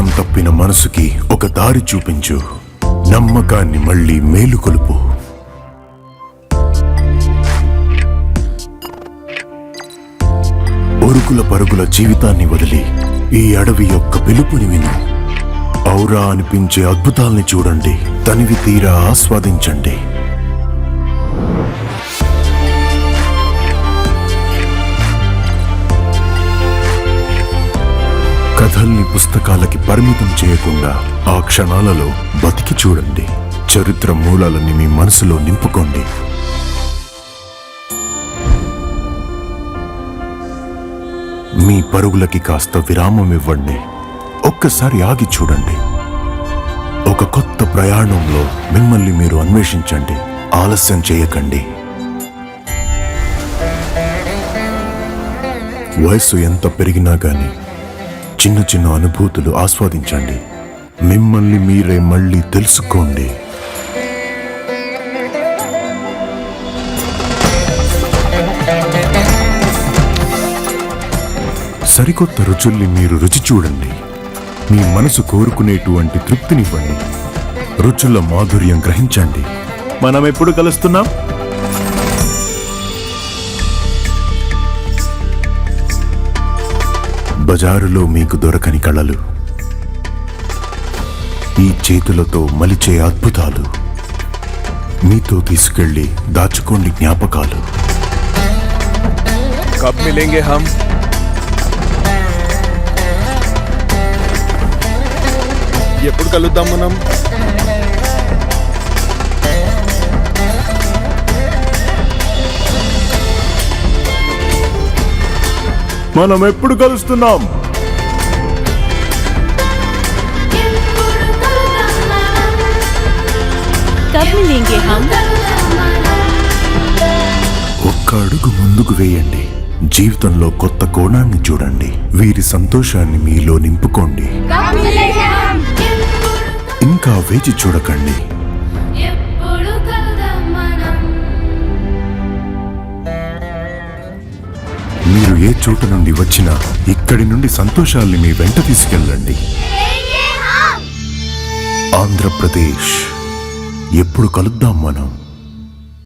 గమ్యం తప్పిన మనసుకి ఒక దారి చూపించు. నమ్మకాన్ని మళ్ళీ మేలుకొలుపు ఒరుకుల పరుగుల జీవితాన్ని వదిలి ఈ అడవి యొక్క పిలుపుని విను. ఔరా అనిపించే అద్భుతాల్ని చూడండి. తనివి తీరా ఆస్వాదించండి. కథల్ని పుస్తకాలకి పరిమితం చేయకుండా ఆ క్షణాలలో బతికి చూడండి. చరిత్ర మూలాలని మీ మనసులో నింపుకోండి. మీ పరుగులకి కాస్త విరామం ఇవ్వండి. ఒక్కసారి ఆగి చూడండి. ఒక కొత్త ప్రయాణంలో మిమ్మల్ని మీరు అన్వేషించండి. ఆలస్యం చేయకండి. వయస్సు ఎంత పెరిగినా కానీ చిన్న చిన్న అనుభూతులు ఆస్వాదించండి. మిమ్మల్ని మీరే మళ్ళీ తెలుసుకోండి. సరికొత్త రుచుల్ని మీరు రుచి చూడండి. మీ మనసు కోరుకునేటువంటి తృప్తినివ్వండి. రుచుల మాధుర్యం గ్రహించండి. మనం ఎప్పుడు కలుస్తున్నాం? బజారులో మీకు దొరకని కళలు. ఈ చేతులతో మలిచే అద్భుతాలు. మీతో తీసుకెళ్ళి దాచుకోండి జ్ఞాపకాలు. హమ్ ఎప్పుడు కలుద్దాం మనం? మనం ఎప్పుడు కలుస్తున్నాం? ఒక్క అడుగు ముందుకు వేయండి. జీవితంలో కొత్త కోణాన్ని చూడండి. వీరి సంతోషాన్ని మీలో నింపుకోండి. ఇంకా వేచి చూడకండి. చోట నుండి వచ్చినా ఇక్కడి నుండి సంతోషాల్ని మీ వెంట తీసుకెళ్ళండి. ఆంధ్రప్రదేశ్. ఎప్పుడు కలుద్దాం మనం?